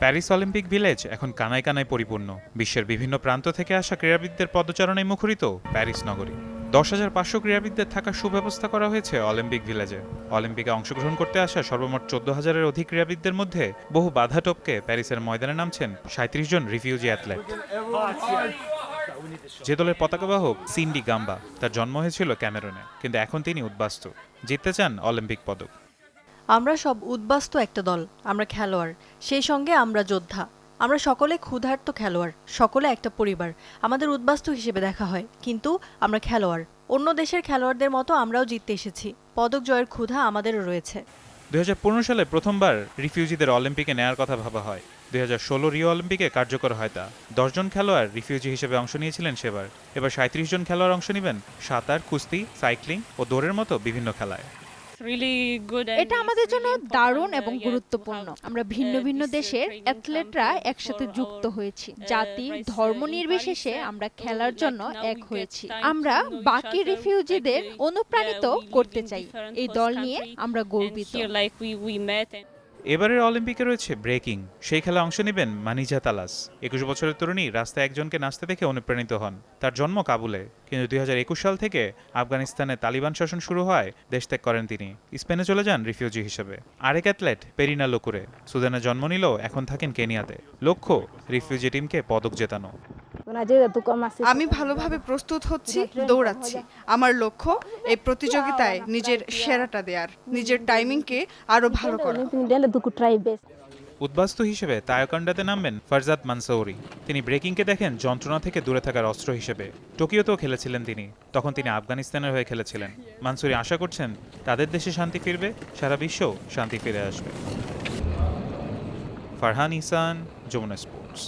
Paris Olympic village এখন কানায় কানায় পরিপূর্ণ। বিশ্বের বিভিন্ন প্রান্ত থেকে আসা ক্রীড়াবিদদের পদচারণায় মুখরিত প্যারিস নগরী। দশ হাজার পাঁচশো ক্রীড়াবিদদের থাকার সুব্যবস্থা করা হয়েছে অলিম্পিক ভিলেজে। অলিম্পিকে অংশগ্রহণ করতে আসা সর্বমোট চোদ্দ হাজারের অধিক ক্রীড়াবিদদের মধ্যে বহু বাধা টপকে প্যারিসের ময়দানে নামছেন সাঁত্রিশ জন রিফিউজি অ্যাথলেট। যে দলের পতাকাবাহক সিন্ডি গাম্বা, তার জন্ম হয়েছিল ক্যামেরনে, কিন্তু এখন তিনি উদ্বাস্তু। জিততে চান অলিম্পিক পদক। আমরা সব উদ্বাস্ত একটা দল, আমরা খেলোয়াড়। সেই সঙ্গে আমরা যোদ্ধা। আমরা সকলে ক্ষুধার্ত খেলোয়াড়, সকলে একটা পরিবার। আমাদের উদ্বাস্তু হিসেবে দেখা হয়, কিন্তু আমরা খেলোয়াড়। অন্য দেশের খেলোয়াড়দের মতো আমরাও জিততে এসেছি। পদক জয়ের ক্ষুধা আমাদেরও রয়েছে। দুই হাজার পনেরো সালে প্রথমবার রিফিউজিদের অলিম্পিকে নেয়ার কথা ভাবা হয়। দুই হাজার ষোলো রিও অলিম্পিকে কার্যকর হয় তা। দশজন খেলোয়াড় রিফিউজি হিসেবে অংশ নিয়েছিলেন সেবার। এবার সাঁত্রিশ জন খেলোয়াড় অংশ নেবেন সাঁতার, কুস্তি, সাইক্লিং ও দৌড়ের মতো বিভিন্ন খেলায়। এটা আমাদের জন্য দারুণ এবং গুরুত্বপূর্ণ। আমরা ভিন্ন ভিন্ন দেশের অ্যাথলেটরা একসাথে যুক্ত হয়েছি। জাতি ধর্ম নির্বিশেষে আমরা খেলার জন্য এক হয়েছি। আমরা বাকি রিফিউজিদের অনুপ্রাণিত করতে চাই। এই দল নিয়ে আমরা গর্বিত। এবারের অলিম্পিকে রয়েছে ব্রেকিং। সেই খেলায় অংশ নেবেন মানিজা তালাস। একুশ বছরের তরুণী রাস্তায় একজনকে নাচতে দেখে অনুপ্রাণিত হন। তার জন্ম কাবুলে। কিন্তু দুই হাজার একুশ সাল থেকে আফগানিস্তানে তালিবান শাসন শুরু হয় দেশ ত্যাগ করেন তিনি। স্পেনে চলে যান রিফিউজি হিসেবে। আরেক অ্যাথলেট, পেরিনা লোকুরে। সুদানে জন্ম নিলেও এখন থাকেন কেনিয়াতে। লক্ষ্য, রিফিউজি টিমকে পদক জেতানো। আমি ভালোভাবে প্রস্তুত হচ্ছি দৌড়াচ্ছি। আমার লক্ষ্য এই প্রতিযোগিতায় নিজের সেরাটা দেওয়ার নিজের টাইমিংকে আরও ভালো করা। উদ্বাস্তু হিসেবে তায়কান্ডাতে নামবেন ফারজাদ মানসৌরি। তিনি ব্রেকিংকে দেখেন যন্ত্রণা থেকে দূরে থাকার অস্ত্র হিসেবে। টোকিওতেও খেলেছিলেন তিনি তখন তিনি আফগানিস্তানের হয়ে খেলেছিলেন। মানসুরি আশা করছেন তাদের দেশে শান্তি ফিরবে সারা বিশ্বেও শান্তি ফিরে আসবে। ফারহান ইসান যমুনা স্পোর্টস।